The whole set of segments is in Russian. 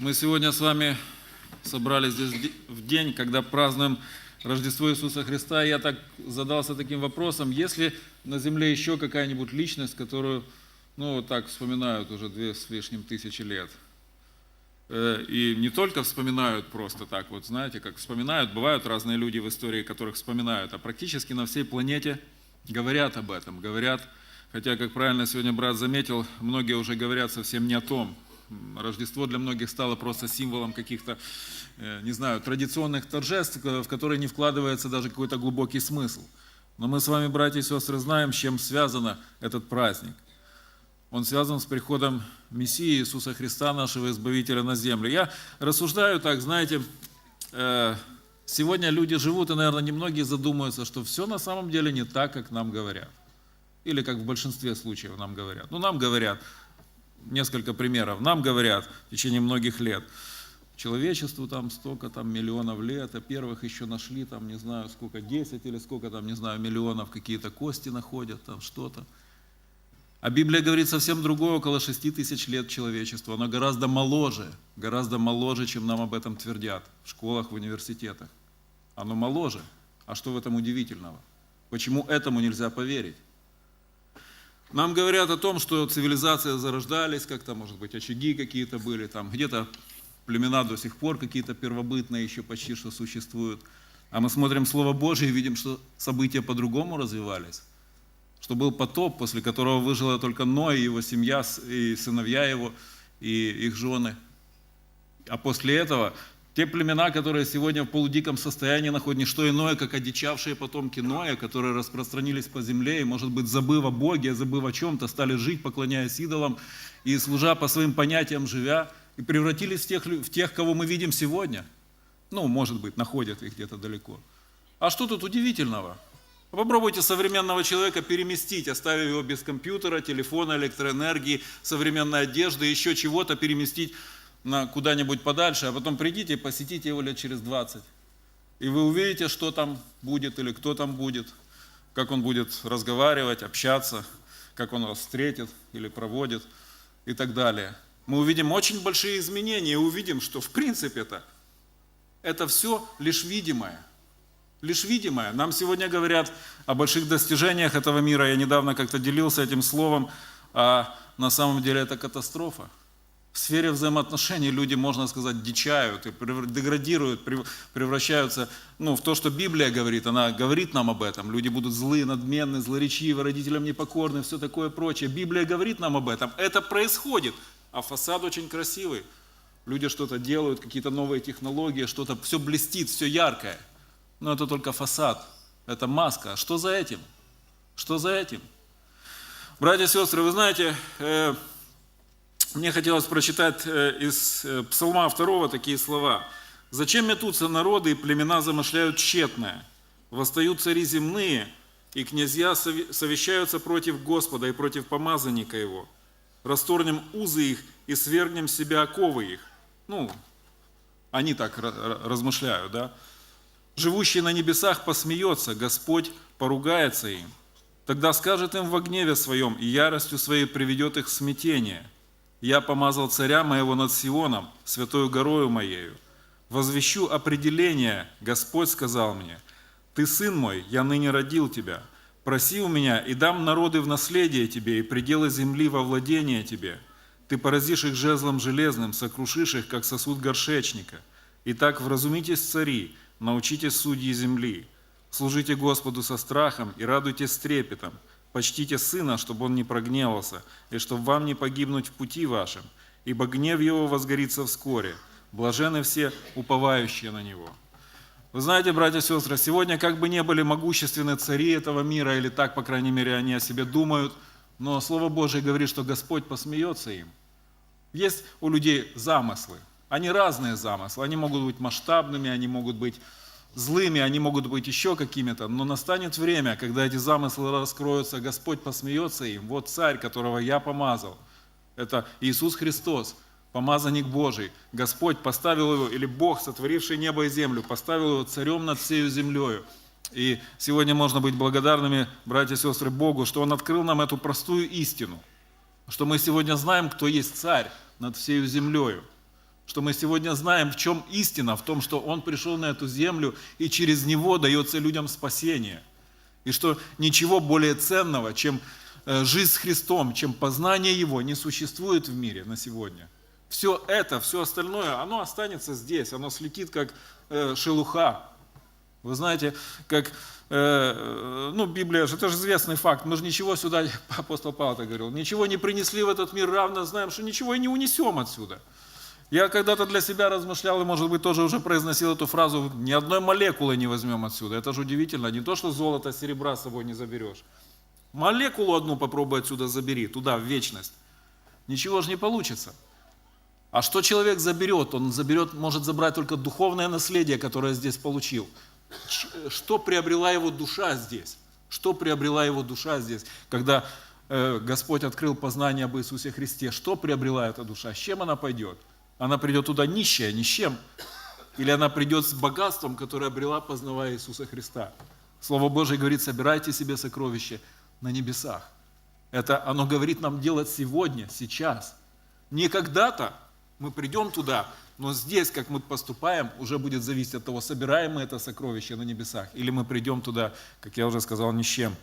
Мы сегодня с вами собрались здесь в день, когда празднуем Рождество Иисуса Христа. Я так задался таким вопросом, есть ли на земле еще какая-нибудь личность, которую, ну, вот так вспоминают уже две с лишним тысячи лет? Э, и не только вспоминают просто так, вот знаете, как вспоминают, бывают разные люди в истории, которых вспоминают, а практически на всей планете говорят об этом, говорят, хотя, как правильно сегодня брат заметил, многие уже говорят совсем не о том, Рождество для многих стало просто символом каких-то, э, не знаю, традиционных торжеств, в которые не вкладывается даже какой-то глубокий смысл. Но мы с вами, братья и сестры, знаем, с чем связан этот праздник. Он связан с приходом Мессии Иисуса Христа, нашего Избавителя на землю. Я рассуждаю так, знаете, э, сегодня люди живут, и, наверное, немногие задумаются, что все на самом деле не так, как нам говорят. Или как в большинстве случаев нам говорят. Ну, нам говорят, несколько примеров. Нам говорят в течение многих лет, человечеству там столько там миллионов лет, а первых еще нашли там, не знаю, сколько, 10 или сколько там, не знаю, миллионов какие-то кости находят, там что-то. А Библия говорит совсем другое, около 6 тысяч лет человечеству. Оно гораздо моложе, гораздо моложе, чем нам об этом твердят в школах, в университетах. Оно моложе. А что в этом удивительного? Почему этому нельзя поверить? Нам говорят о том, что цивилизации зарождались, как-то, может быть, очаги какие-то были, там где-то племена до сих пор какие-то первобытные еще почти что существуют. А мы смотрим Слово Божие и видим, что события по-другому развивались. Что был потоп, после которого выжила только Ной и его семья, и сыновья его, и их жены. А после этого те племена, которые сегодня в полудиком состоянии находят не что иное, как одичавшие потомки Ноя, которые распространились по земле и, может быть, забыв о Боге, забыв о чем-то, стали жить, поклоняясь идолам и служа по своим понятиям, живя, и превратились в тех, в тех, кого мы видим сегодня. Ну, может быть, находят их где-то далеко. А что тут удивительного? Попробуйте современного человека переместить, оставив его без компьютера, телефона, электроэнергии, современной одежды, еще чего-то переместить на куда-нибудь подальше, а потом придите и посетите его лет через 20. И вы увидите, что там будет или кто там будет, как он будет разговаривать, общаться, как он вас встретит или проводит и так далее. Мы увидим очень большие изменения и увидим, что в принципе это, это все лишь видимое. Лишь видимое. Нам сегодня говорят о больших достижениях этого мира. Я недавно как-то делился этим словом, а на самом деле это катастрофа. В сфере взаимоотношений люди, можно сказать, дичают и деградируют, превращаются ну, в то, что Библия говорит. Она говорит нам об этом. Люди будут злые, надменны, злоречивы, родителям непокорны, все такое прочее. Библия говорит нам об этом. Это происходит, а фасад очень красивый. Люди что-то делают, какие-то новые технологии, что-то, все блестит, все яркое. Но это только фасад, это маска. Что за этим? Что за этим? Братья и сестры, вы знаете, э, мне хотелось прочитать э, из э, Псалма 2 такие слова. «Зачем метутся народы, и племена замышляют тщетное? Восстают цари земные, и князья совещаются против Господа и против помазанника Его. Расторнем узы их и свергнем себя оковы их». Ну, они так размышляют, да? «Живущий на небесах посмеется, Господь поругается им. Тогда скажет им во гневе своем, и яростью своей приведет их в смятение» Я помазал царя моего над Сионом, святою горою моею. Возвещу определение, Господь сказал мне, «Ты сын мой, я ныне родил тебя. Проси у меня, и дам народы в наследие тебе, и пределы земли во владение тебе. Ты поразишь их жезлом железным, сокрушишь их, как сосуд горшечника. Итак, вразумитесь, цари, научитесь судьи земли. Служите Господу со страхом и радуйтесь с трепетом, Почтите Сына, чтобы Он не прогневался, и чтобы вам не погибнуть в пути вашем, ибо гнев Его возгорится вскоре. Блажены все, уповающие на Него». Вы знаете, братья и сестры, сегодня как бы не были могущественны цари этого мира, или так, по крайней мере, они о себе думают, но Слово Божие говорит, что Господь посмеется им. Есть у людей замыслы. Они разные замыслы. Они могут быть масштабными, они могут быть злыми, они могут быть еще какими-то, но настанет время, когда эти замыслы раскроются, Господь посмеется им. Вот царь, которого я помазал, это Иисус Христос, помазанник Божий. Господь поставил его, или Бог, сотворивший небо и землю, поставил его царем над всей землею. И сегодня можно быть благодарными, братья и сестры, Богу, что Он открыл нам эту простую истину, что мы сегодня знаем, кто есть царь над всей землею что мы сегодня знаем, в чем истина, в том, что Он пришел на эту землю и через Него дается людям спасение. И что ничего более ценного, чем э, жизнь с Христом, чем познание Его, не существует в мире на сегодня. Все это, все остальное, оно останется здесь, оно слетит как э, шелуха. Вы знаете, как Э, ну, Библия же, это же известный факт, мы же ничего сюда, апостол Павел так говорил, ничего не принесли в этот мир, равно знаем, что ничего и не унесем отсюда. Я когда-то для себя размышлял, и, может быть, тоже уже произносил эту фразу, ни одной молекулы не возьмем отсюда. Это же удивительно, не то, что золото, серебра с собой не заберешь. Молекулу одну попробуй отсюда забери, туда, в вечность. Ничего же не получится. А что человек заберет? Он заберет, может забрать только духовное наследие, которое здесь получил – что приобрела его душа здесь? Что приобрела его душа здесь, когда э, Господь открыл познание об Иисусе Христе? Что приобрела эта душа? С чем она пойдет? Она придет туда нищая, ни с чем. Или она придет с богатством, которое обрела, познавая Иисуса Христа? Слово Божие говорит, собирайте себе сокровища на небесах. Это оно говорит нам делать сегодня, сейчас. Не когда-то мы придем туда, но здесь, как мы поступаем, уже будет зависеть от того, собираем мы это сокровище на небесах, или мы придем туда, как я уже сказал, ни с чем.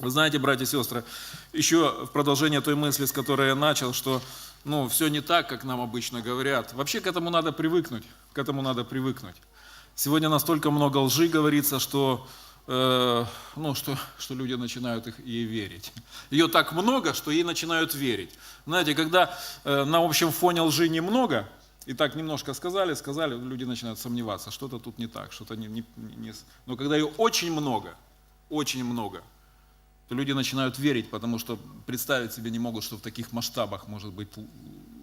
Вы знаете, братья и сестры, еще в продолжение той мысли, с которой я начал, что ну, все не так, как нам обычно говорят. Вообще к этому надо привыкнуть, к этому надо привыкнуть. Сегодня настолько много лжи говорится, что, э, ну, что, что люди начинают их, ей верить. Ее так много, что ей начинают верить. Знаете, когда э, на общем фоне лжи немного, и так немножко сказали, сказали, люди начинают сомневаться, что-то тут не так, что-то не, не, не... Но когда ее очень много, очень много, то люди начинают верить, потому что представить себе не могут, что в таких масштабах может быть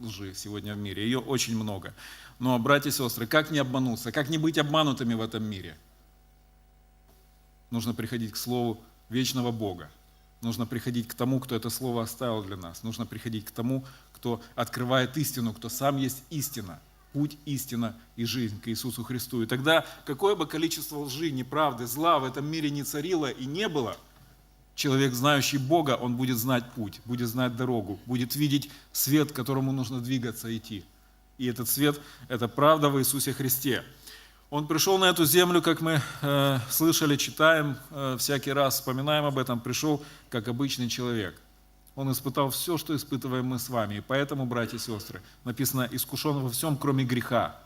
лжи сегодня в мире. Ее очень много. Но, братья и сестры, как не обмануться, как не быть обманутыми в этом мире? Нужно приходить к Слову вечного Бога. Нужно приходить к тому, кто это Слово оставил для нас. Нужно приходить к тому, кто открывает истину, кто сам есть истина, путь, истина и жизнь к Иисусу Христу. И тогда какое бы количество лжи, неправды, зла в этом мире не царило и не было, человек, знающий Бога, он будет знать путь, будет знать дорогу, будет видеть свет, к которому нужно двигаться, идти. И этот свет – это правда в Иисусе Христе. Он пришел на эту землю, как мы э, слышали, читаем, э, всякий раз вспоминаем об этом, пришел как обычный человек – он испытал все, что испытываем мы с вами. И поэтому, братья и сестры, написано, искушен во всем, кроме греха.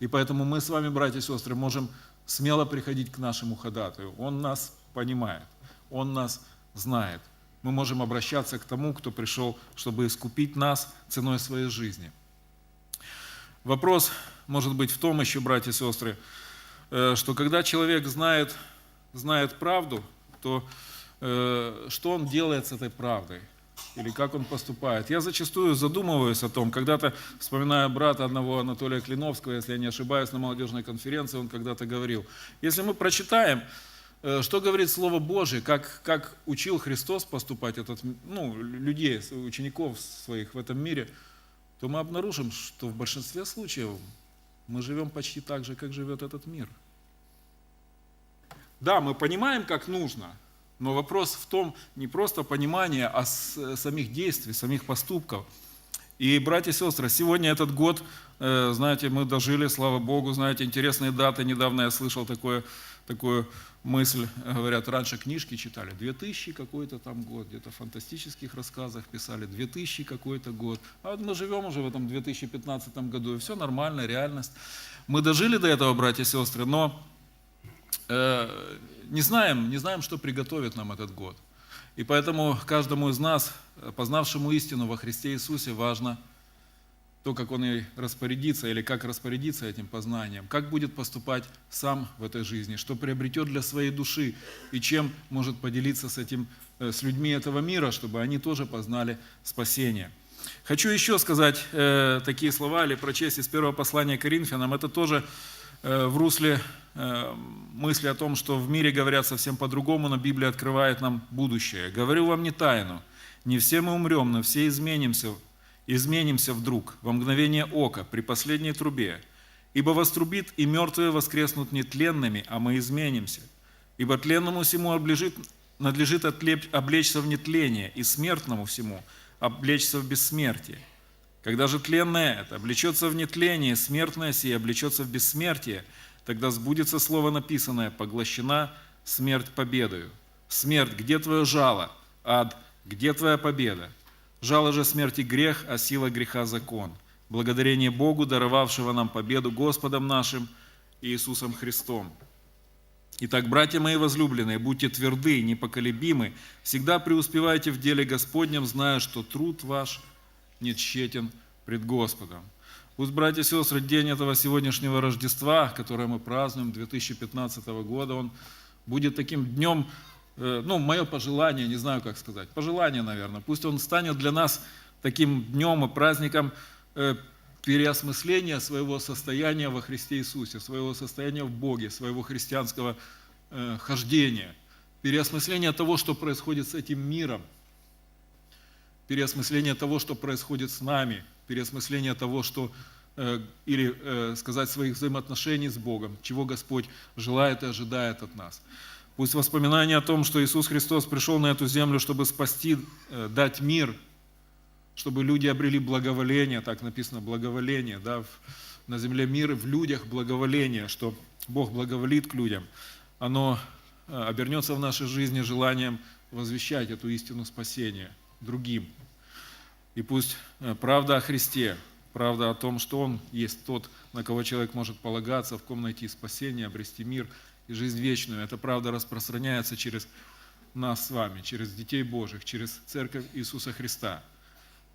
И поэтому мы с вами, братья и сестры, можем смело приходить к нашему ходатаю. Он нас понимает, Он нас знает. Мы можем обращаться к тому, кто пришел, чтобы искупить нас ценой своей жизни. Вопрос может быть в том еще, братья и сестры, э, что когда человек знает, знает правду, то э, что он делает с этой правдой? или как он поступает. Я зачастую задумываюсь о том, когда-то вспоминаю брата одного Анатолия Клиновского, если я не ошибаюсь, на молодежной конференции, он когда-то говорил, если мы прочитаем, что говорит Слово Божие, как, как учил Христос поступать, этот, ну, людей, учеников своих в этом мире, то мы обнаружим, что в большинстве случаев мы живем почти так же, как живет этот мир. Да, мы понимаем, как нужно – но вопрос в том, не просто понимание, а самих действий, самих поступков. И, братья и сестры, сегодня этот год, э, знаете, мы дожили, слава Богу, знаете, интересные даты. Недавно я слышал такое, такую мысль, говорят, раньше книжки читали, 2000 какой-то там год, где-то в фантастических рассказах писали, 2000 какой-то год. А вот мы живем уже в этом 2015 году, и все нормально, реальность. Мы дожили до этого, братья и сестры, но э, не знаем, не знаем, что приготовит нам этот год. И поэтому каждому из нас, познавшему истину во Христе Иисусе, важно то, как он и распорядится, или как распорядиться этим познанием, как будет поступать сам в этой жизни, что приобретет для своей души, и чем может поделиться с, этим, э, с людьми этого мира, чтобы они тоже познали спасение. Хочу еще сказать э, такие слова или прочесть из первого послания Коринфянам. Это тоже Э, в русле э, мысли о том, что в мире говорят совсем по-другому, но Библия открывает нам будущее. Говорю вам не тайну, не все мы умрем, но все изменимся, изменимся вдруг, во мгновение ока, при последней трубе. Ибо вострубит, и мертвые воскреснут нетленными, а мы изменимся. Ибо тленному всему облежит, надлежит облечься в нетление, и смертному всему облечься в бессмертие. Когда же тленное это облечется в нетление, смертное сие облечется в бессмертие, тогда сбудется слово написанное, поглощена смерть победою. Смерть, где твое жало? Ад, где твоя победа? Жало же смерти грех, а сила греха закон. Благодарение Богу, даровавшего нам победу Господом нашим Иисусом Христом. Итак, братья мои возлюбленные, будьте тверды, непоколебимы, всегда преуспевайте в деле Господнем, зная, что труд ваш не тщетен пред Господом. Пусть, братья и сестры, день этого сегодняшнего Рождества, которое мы празднуем 2015 года, он будет таким днем, ну, мое пожелание, не знаю, как сказать, пожелание, наверное, пусть он станет для нас таким днем и праздником э, переосмысления своего состояния во Христе Иисусе, своего состояния в Боге, своего христианского э, хождения, переосмысления того, что происходит с этим миром, переосмысление того, что происходит с нами, переосмысление того, что э, или э, сказать своих взаимоотношений с Богом, чего Господь желает и ожидает от нас. Пусть воспоминание о том, что Иисус Христос пришел на эту землю, чтобы спасти, э, дать мир, чтобы люди обрели благоволение, так написано, благоволение, да, на земле мир, в людях благоволение, что Бог благоволит к людям, оно э, обернется в нашей жизни желанием возвещать эту истину спасения другим. И пусть э, правда о Христе, правда о том, что Он есть тот, на кого человек может полагаться, в ком найти спасение, обрести мир и жизнь вечную. Эта правда распространяется через нас с вами, через детей Божьих, через Церковь Иисуса Христа.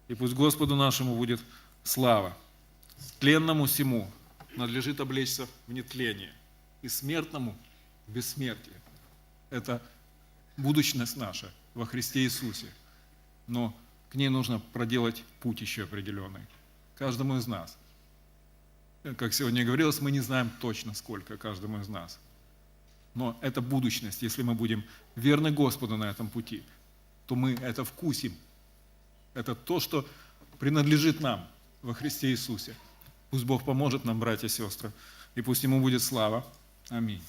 И пусть Господу нашему будет слава. Тленному всему надлежит облечься в нетление, и смертному в бессмертие. Это будущность наша во Христе Иисусе. Но к ней нужно проделать путь еще определенный. Каждому из нас. Как сегодня говорилось, мы не знаем точно, сколько каждому из нас. Но это будущность. Если мы будем верны Господу на этом пути, то мы это вкусим. Это то, что принадлежит нам во Христе Иисусе. Пусть Бог поможет нам, братья и сестры, и пусть Ему будет слава. Аминь.